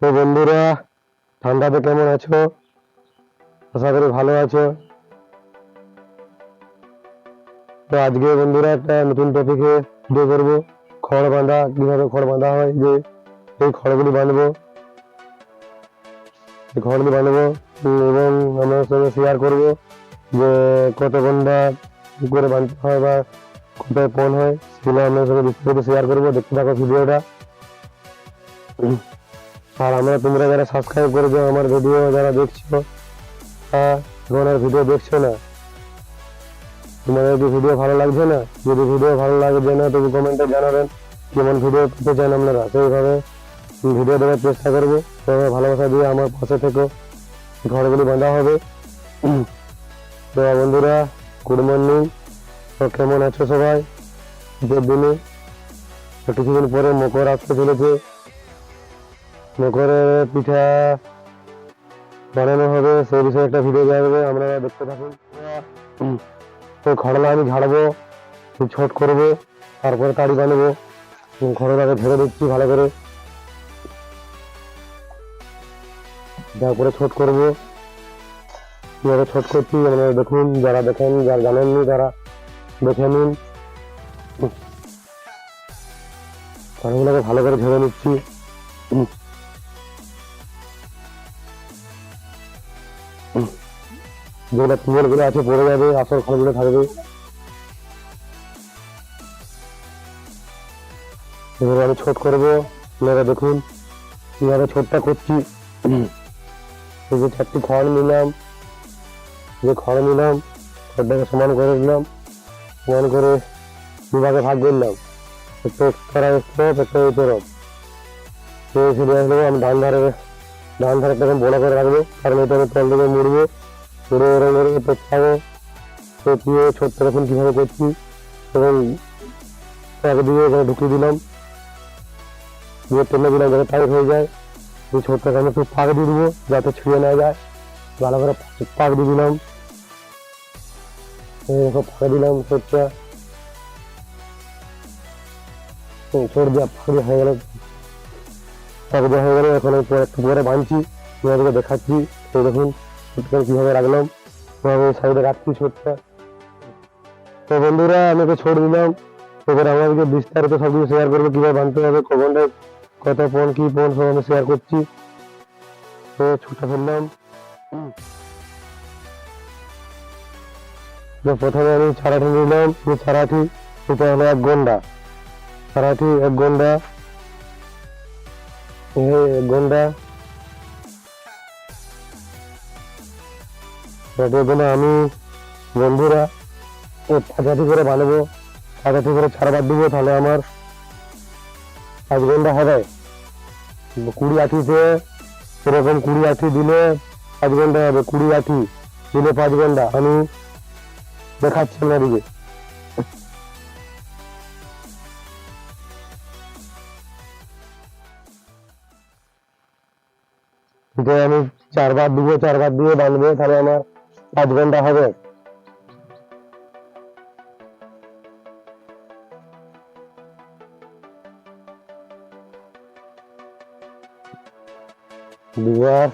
তো বন্ধুরা, ঠান্ডাতে কেমন আছো? আশা করি ভালো আছো। তো আজকে বন্ধুরা একটা নতুন টপিকে ভিডিও করব খড় বাঁধা, কীভাবে খড় বাঁধা হয়, যে এই খড়গুলি বাঁধবো। এই খড়গুলি বাঁধবো এবং আমার সঙ্গে শেয়ার করব যে কত ঘণ্টা কি করে বাঁধতে হয় বা কোথায় ফোন হয়, সেগুলো আপনার সঙ্গে বিস্তারিত শেয়ার করব। দেখতে থাকো ভিডিওটা আর আমরা তোমরা যারা সাবস্ক্রাইব করেছ, আমার ভিডিও যারা দেখছ হ্যাঁ আর ভিডিও দেখছ না? তোমাদের কি ভিডিও ভালো লাগছে না? যদি ভিডিও ভালো লাগছে না তবু কমেন্টে জানাবেন, কেমন ভিডিও পেতে চান আপনারা। সেইভাবে ভিডিও দেওয়ার চেষ্টা করব। তবে ভালোবাসা দিয়ে আমার পাশে থেকে। ঘরগুলি বাঁধা হবে। তো বন্ধুরা গুড মর্নিং তো কেমন আছো সবাই? ঈদের দিনে কিছুদিন পরে মকর আসতে চলেছে। মকরের পিঠা বানানো হবে, সেই বিষয়ে একটা ভিডিও দেওয়া হবে, আমরা দেখতে থাকুন। তো খড়লা আমি ঝাড়বো ছট করব, তারপরে তাড়ি বানাবো। খড়লাকে ঝেড়ে দিচ্ছি ভালো করে। তারপরে ছোট করব। কীভাবে ছট করছি আপনারা দেখুন, যারা দেখেন, যারা জানেননি তারা দেখে নিন। খড়গুলোকে ভালো করে ঝেড়ে নিচ্ছি। যেগুলো কুমোরগুলো আছে, পড়ে যাবে, আসল খড়গুলো থাকবে। এবারে আমি ছোট করব। আপনারা দেখুন, কীভাবে ছোটটা করছি। এই যে চারটি খড় নিলাম। যে খড় নিলাম, খড়টাকে সমান করে দিলাম। সমান করে দুভাগে ভাগ করলাম একটু একটা এই তরফ ফিরে আসব আমি ডান ধারে ডান ধারে বড় করে রাখব। কারণ এটা আমি তল থেকে মুড়বো। মুড়ে এরকম করে পেঁচাবো পেঁচিয়ে ছোট্ট রকম কীভাবে করছি এবং এক দিয়ে এখানে ঢুকিয়ে দিলাম। দিয়ে টেনে দিলাম যাতে টাইট হয়ে যায় এই ছোটটাকে আমি একটু পাক দিয়ে দেবো, যাতে ছুঁয়ে না যায়। ভালো করে পাক দিয়ে দিলাম। ফাঁকা দিলাম ছোটটা ছোট দেওয়া দেওয়া হয়ে গেল। ফাঁকা দেওয়া হয়ে গেল, এখন একটু পরে বাঁধছি। দেখাচ্ছি। এই দেখুন। ছোটটা কীভাবে রাখলাম, কীভাবে সাইডে রাখছি ছোটটা তো বন্ধুরা, আমি ছোট দিলাম, এবার আমাদেরকে বিস্তারিত সব কিছু শেয়ার করব, কীভাবে বাঁধতে হবে কখনটা কত পণ, কি পণ সব আমি শেয়ার করছি। তো ছুটা ফেললাম। প্রথমে আমি ছাড়াটি নিলাম ছাড়াটি, এটা হলো এক গন্ডা। ছাড়াটি এক গন্ডা। এই গন্ডা আমি বন্ধুরা পাঁচাটি করে বানাবো পাঁচাটি করে ছাড়বার দিব, তাহলে আমার পাঁচ হবে। কুড়ি আঠিতে এরকম কুড়ি আঠি দিলে পাঁচ ঘণ্টা হবে, কুড়ি আঠি দিলে পাঁচ ঘণ্টা আমি দেখাচ্ছি আপনাদিকে আমি চারবার দিব, চারবার দিয়ে বাঁধবো তাহলে আমার পাঁচ ঘণ্টা হবে। দুবার।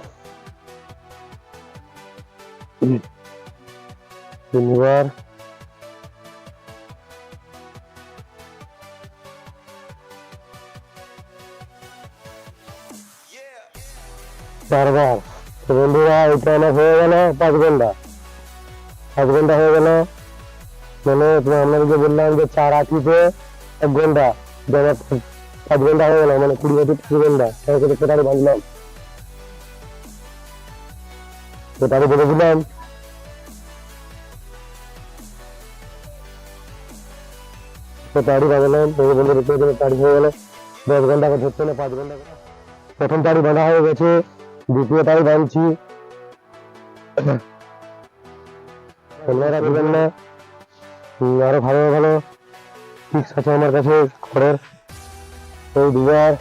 তিনবার। চারবার বন্ধুরা এটা আমার হয়ে গেল পাঁচ ঘণ্টা। পাঁচ ঘণ্টা হয়ে গেল। মানে আপনাদেরকে বললাম যে চার আটিতে এক ঘণ্টা, যে পাঁচ ঘণ্টা হয়ে গেল মানে কুড়ি আটি পাঁচ ঘণ্টা, তাই করে কোথায় বাঁধলাম। তো তাড়ি বাঁধলাম। এই বলে রেখে দিলে তাড়ি গেল। দশ ঘণ্টা করে ধরতে পাঁচ ঘণ্টা প্রথম তাড়ি বাঁধা হয়ে গেছে, দ্বিতীয় তাড়ি বাঁধছি। আপনারা দেবেন না। আরও ভালো ভালো টিক্স আছে আমার কাছে এই দুবার।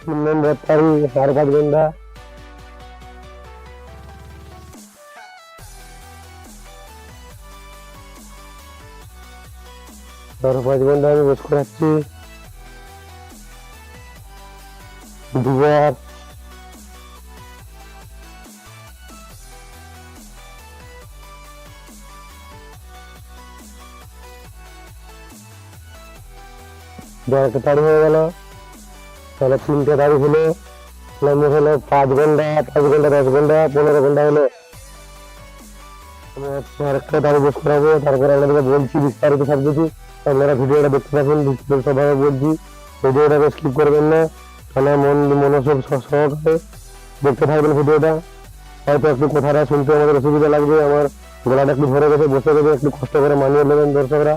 তিন চার পাঁচ ঘণ্টা ধরো পাঁচ ঘণ্টা আমি বস করাচ্ছি দুবার একটা তাড়ি হয়ে গেল। তাহলে তিনটে তাড়ি হলো মোট হলো পাঁচ ঘণ্টা পাঁচ ঘণ্টা, দশ ঘণ্টা, পনেরো ঘণ্টা হলো। আরেকটা তাড়ি বস করাবো, তারপরে আপনাদেরকে বলছি বিস্তারিত সব কিছু। আপনারা ভিডিওটা দেখতে থাকুন সবাই বলছি। ভিডিওটাকে স্কিপ করবেন না। তাহলে মন মনোযোগ সহকারে দেখতে থাকবেন ভিডিওটা। হয়তো একটু কথাটা শুনতে আমাদের অসুবিধা লাগবে। আমার গলাটা একটু ভরে গেছে, বসে গেছে, একটু কষ্ট করে মানিয়ে নেবেন দর্শকরা।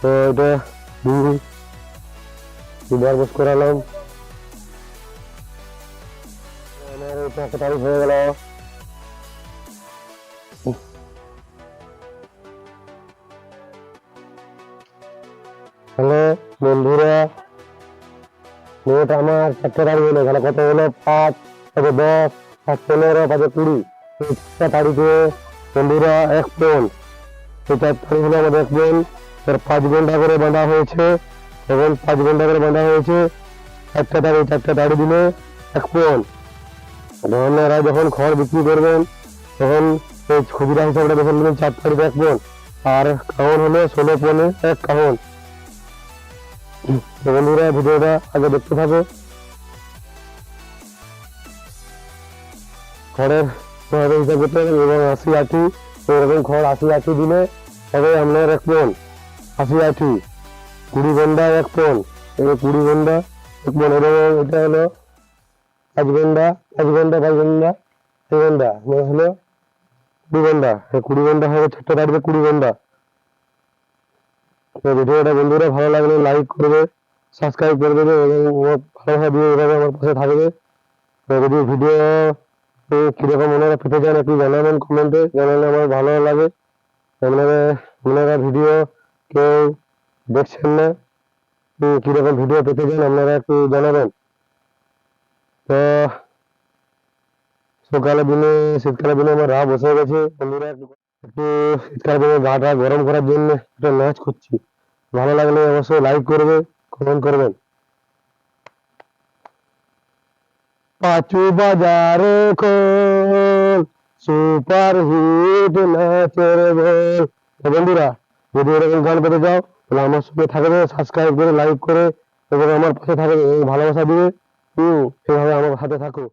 তো এটা দুবার বস করালাম? এটা একটা তারিখ হয়ে গেল। হ্যালো বন্ধুরা নেট আমার চারটে তারিখ হলো তাহলে কত হলো? পাঁচ পাঁচে দশ পাঁচ পনেরো পাঁচে কুড়ি। চারটা তারিখে বন্ধুরা এক পোন এই চার তারিখ হলো আমাদের এক পোন এর পাঁচ ঘণ্টা করে বাঁধা হয়েছে। এবং পাঁচ ঘণ্টা করে বাঁধা হয়েছে। চারটা তারিখ চারটা তারিখ দিলে এক পোন আপনারা যখন খড় বিক্রি করবেন, তখন এই খুচরা হিসাবটা দেখে নেবেন, চার তারিখ এক পোন আর কাউন হলো ষোলো পনে এক কাউন। তো বন্ধুরা, ভিডিওটা আগে দেখতে থাকো। খড়ের খড়ের হিসাব করতে হবে, এবং আশি আটি এরকম খড় আশি আটি দিলে তবে আপনার এক পন আশি আটি কুড়ি ঘণ্টা এক পন এবার কুড়ি ঘণ্টা এক পন এবং এটা হলো পাঁচ ঘণ্টা পাঁচ ঘণ্টা পাঁচ ঘণ্টা ছয় ঘণ্টা হলো কুড়ি ঘণ্টা কুড়ি ঘণ্টা হবে, ছোট্ট কাটবে কুড়ি ঘণ্টা তো ভিডিওটা বন্ধুরা ভালো লাগলে লাইক করবে সাবস্ক্রাইব করে দেবে এবং ভালোভাবে দিয়ে এভাবে আমার পাশে থাকবে। তো যদি ভিডিও কীরকম ওনারা পেতে চান, একটু জানাবেন কমেন্টে জানালে আমার ভালো লাগে। আপনারা ওনারা ভিডিও কেউ দেখছেন না কীরকম ভিডিও পেতে চান, আপনারা একটু জানাবেন। তো, সকালের দিনে, শীতকালের দিনে আমার রাহ বসে গেছে, বন্ধুরা একটু একটু শীতকালের গাটা গরম করার জন্য একটা নাচ করছি ভালো লাগলে অবশ্যই লাইক করবে কমেন্ট করবেন। পাঁচু বাজারে খোল সুপার হিট নাচের বল বন্ধুরা, যদি এরকম গান পেতে চাও, তাহলে আমার সঙ্গে থাকবে সাবস্ক্রাইব করে লাইক করে, এবং আমার পাশে থাকবে ভালোবাসা দিবে হুম এভাবে আমার সাথে থাকো।